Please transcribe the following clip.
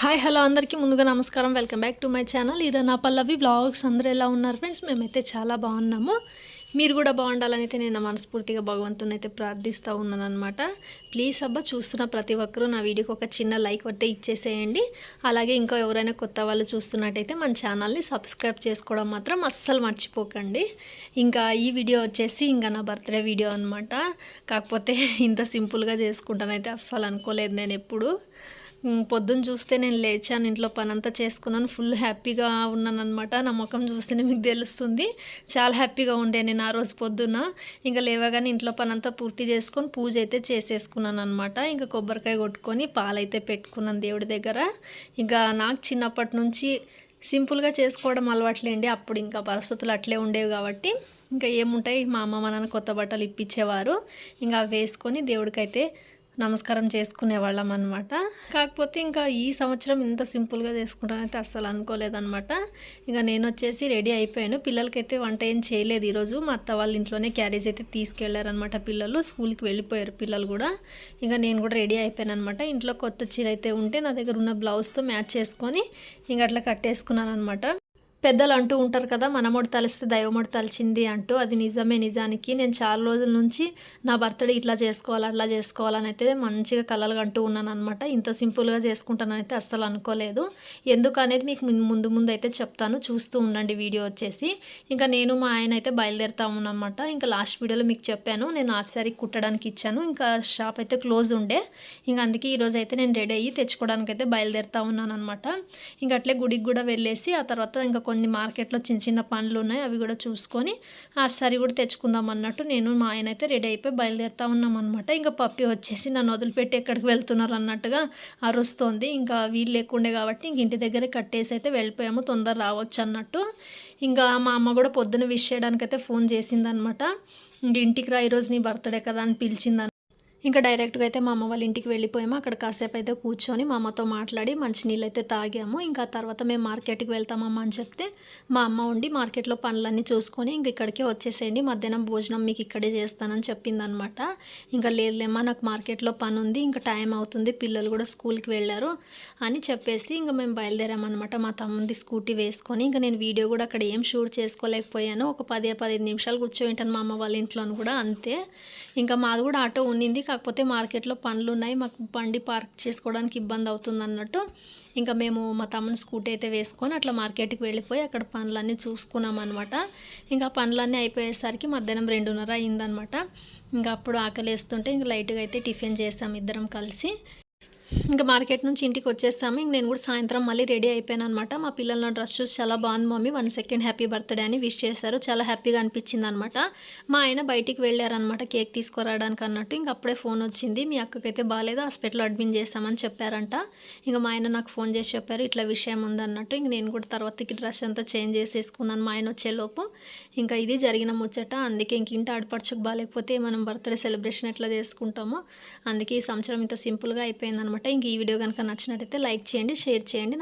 Hi hello అందరికీ ముందుగా నమస్కారం. Welcome back to my channel ఈరోజు నా పల్లవి బ్లాగ్స్ అందరూ ఎలా ఉన్నారు ఫ్రెండ్స్ మేమైతే చాలా బాగున్నాము. మీరు కూడా బాగుండాలని అయితే నేను మనస్ఫూర్తిగా భగవంతుని అయితే ప్రార్థిస్తూ ఉన్నాను అనమాట ప్లీజ్ అబ్బా చూస్తున్న ప్రతి ఒక్కరూ నా వీడియోకి ఒక చిన్న లైక్ అయితే ఇచ్చేసేయండి. అలాగే ఇంకా ఎవరైనా కొత్త వాళ్ళు చూస్తున్నట్టయితే మన ఛానల్ని సబ్స్క్రైబ్ చేసుకోవడం మాత్రం అస్సలు మర్చిపోకండి. ఇంకా ఈ వీడియో వచ్చేసి ఇంకా నా బర్త్డే వీడియో అనమాట కాకపోతే ఇంత సింపుల్గా చేసుకుంటానైతే అస్సలు అనుకోలేదు నేను ఎప్పుడు. పొద్దున్న చూస్తే నేను లేచాను ఇంట్లో పనంతా చేసుకున్నాను ఫుల్ హ్యాపీగా ఉన్నాను అనమాట నా ముఖం చూస్తేనే మీకు తెలుస్తుంది. చాలా హ్యాపీగా ఉండే నేను ఆ రోజు పొద్దున్న. ఇంకా లేవగానే ఇంట్లో పనంతా పూర్తి చేసుకొని పూజ అయితే చేసేసుకున్నాను అనమాట ఇంకా కొబ్బరికాయ కొట్టుకొని పాలైతే పెట్టుకున్నాను దేవుడి దగ్గర. ఇంకా నాకు చిన్నప్పటి నుంచి సింపుల్గా చేసుకోవడం అలవాట్లేండి. అప్పుడు ఇంకా పరిస్థితులు అట్లే ఉండేవి కాబట్టి. ఇంకా ఏముంటాయి? మా అమ్మ మా నాన్న కొత్త బట్టలు ఇప్పించేవారు. ఇంకా అవి వేసుకొని దేవుడికైతే నమస్కారం చేసుకునేవాళ్ళం అనమాట కాకపోతే ఇంకా ఈ సంవత్సరం ఇంత సింపుల్గా చేసుకుంటానైతే అస్సలు అనుకోలేదన్నమాట. ఇంకా నేను వచ్చేసి రెడీ అయిపోయాను. పిల్లలకైతే వంట ఏం చేయలేదు ఈరోజు మా అత్త వాళ్ళ ఇంట్లోనే క్యారేజ్ అయితే తీసుకెళ్ళారనమాట పిల్లలు. స్కూల్కి వెళ్ళిపోయారు పిల్లలు కూడా. ఇంకా నేను కూడా రెడీ అయిపోయాను అనమాట ఇంట్లో కొత్త చీర అయితే ఉంటే నా దగ్గర ఉన్న బ్లౌజ్తో మ్యాచ్ చేసుకొని ఇంకా అట్లా కట్టేసుకున్నాను అనమాట పెద్దలు అంటూ ఉంటారు కదా మనమోడు తలిస్తే దైవమోడు తలిచింది అంటూ అది నిజమే నిజానికి. నేను చాలా రోజుల నుంచి నా బర్త్డే ఇట్లా చేసుకోవాలి అట్లా చేసుకోవాలని అయితే మంచిగా కలలు అంటూ ఉన్నాను అనమాట ఇంత సింపుల్గా చేసుకుంటానని అయితే అస్సలు అనుకోలేదు. ఎందుకు అనేది మీకు ముందు- ముందు అయితే చెప్తాను. చూస్తూ ఉండండి వీడియో వచ్చేసి. ఇంకా నేను మా ఆయన అయితే బయలుదేరుతా ఉన్నమాట ఇంకా లాస్ట్ వీడియోలో మీకు చెప్పాను. నేను హాఫ్ శారీ కుట్టడానికి ఇచ్చాను. ఇంకా షాప్ అయితే క్లోజ్ ఉండే. ఇంకా అందుకే ఈరోజు అయితే నేను రెడీ అయ్యి తెచ్చుకోవడానికి అయితే బయలుదేరుతా ఉన్నాను అనమాట ఇంకా అట్లే గుడికి కూడా వెళ్ళేసి ఆ తర్వాత ఇంకా కొన్ని మార్కెట్లో చిన్న చిన్న పనులు ఉన్నాయి అవి కూడా చూసుకొని హాఫ్ సారీ కూడా తెచ్చుకుందాం అన్నట్టు నేను మా ఆయన అయితే రెడీ అయిపోయి బయలుదేరుతా ఉన్నాం అనమాట ఇంకా పప్పి వచ్చేసి నన్ను వదిలిపెట్టి ఎక్కడికి వెళ్తున్నారు అన్నట్టుగా అరుస్తోంది. ఇంకా వీలు లేకుండే కాబట్టి ఇంక ఇంటి దగ్గరే కట్టేసి అయితే వెళ్ళిపోయాము తొందర రావచ్చు అన్నట్టు. ఇంకా మా అమ్మ కూడా పొద్దున విష్ చేయడానికి అయితే ఫోన్ చేసిందనమాట ఇంక ఇంటికి రా ఈరోజు నీ బర్త్డే కదా అని పిలిచింది ఇంకా డైరెక్ట్గా అయితే మా అమ్మ వాళ్ళ ఇంటికి వెళ్ళిపోయాము. అక్కడ కాసేపు అయితే కూర్చొని మా అమ్మతో మాట్లాడి మంచి నీళ్ళు అయితే తాగాము. ఇంకా తర్వాత మేము మార్కెట్కి వెళ్తామమ్మా అని చెప్తే మా అమ్మ ఉండి మార్కెట్లో పనులన్నీ చూసుకొని ఇంక ఇక్కడికే వచ్చేసేయండి. మధ్యాహ్నం భోజనం మీకు ఇక్కడే చేస్తానని చెప్పిందనమాట. ఇంకా లేదులేమ్మా నాకు మార్కెట్లో పని ఉంది ఇంకా టైం అవుతుంది పిల్లలు కూడా స్కూల్కి వెళ్ళారు అని చెప్పేసి ఇంకా మేము బయలుదేరామన్నమాట మా తమ్ముంది స్కూటీ వేసుకొని ఇంకా నేను వీడియో కూడా అక్కడ ఏం షూట్ చేసుకోలేకపోయాను. ఒక పదే పదిహేను నిమిషాలు కూర్చోవింటాను మా అమ్మ వాళ్ళ ఇంట్లోనూ కూడా అంతే. ఇంకా మాది కూడా ఆటో ఉండింది కాకపోతే మార్కెట్లో పనులు ఉన్నాయి మాకు బండి పార్క్ చేసుకోవడానికి ఇబ్బంది అవుతుంది అన్నట్టు ఇంకా మేము మా తమ్ముని స్కూటీ అయితే వేసుకొని అట్లా మార్కెట్కి వెళ్ళిపోయి అక్కడ పనులన్నీ చూసుకున్నాం అనమాట ఇంకా పనులన్నీ అయిపోయేసరికి మధ్యాహ్నం రెండున్నర అయిందనమాట ఇంకా అప్పుడు ఆకలి వేస్తుంటే ఇంకా లైట్గా అయితే టిఫిన్ చేసాం ఇద్దరం కలిసి. ఇంకా మార్కెట్ నుంచి ఇంటికి వచ్చేస్తాము. ఇంక నేను కూడా సాయంత్రం మళ్ళీ రెడీ అయిపోయాను అనమాట మా పిల్లల డ్రెస్ చూసి చాలా బాగుంది mummy. One second happy birthday అని విష్ చేశారు. చాలా హ్యాపీగా అనిపించింది అనమాట మా ఆయన బయటికి వెళ్ళారనమాట కేక్ తీసుకురావడానికి అన్నట్టు. ఇంక అప్పుడే ఫోన్ వచ్చింది. మీ అక్కకైతే బాగాలేదు. హాస్పిటల్లో అడ్మిట్ చేస్తామని చెప్పారంట. ఇంకా మా ఆయన నాకు ఫోన్ చేసి చెప్పారు. ఇట్లా విషయం ఉందన్నట్టు. ఇంక నేను కూడా తర్వాతకి డ్రెస్ అంతా చేంజ్ చేసేసుకున్నాను మా ఆయన వచ్చేలోపు. ఇంకా ఇది జరిగిన ముచ్చట. అందుకే ఇంక ఇంటి ఆడపడుచుకు బాగాలేకపోతే మనం బర్త్డే సెలబ్రేషన్ ఎట్లా చేసుకుంటామో. అందుకే ఈ సంవత్సరం ఇంత సింపుల్గా అయిపోయింది అనమాట ఇంక ఈ వీడియో కనుక నచ్చినట్టయితే లైక్ చేయండి షేర్ చేయండి.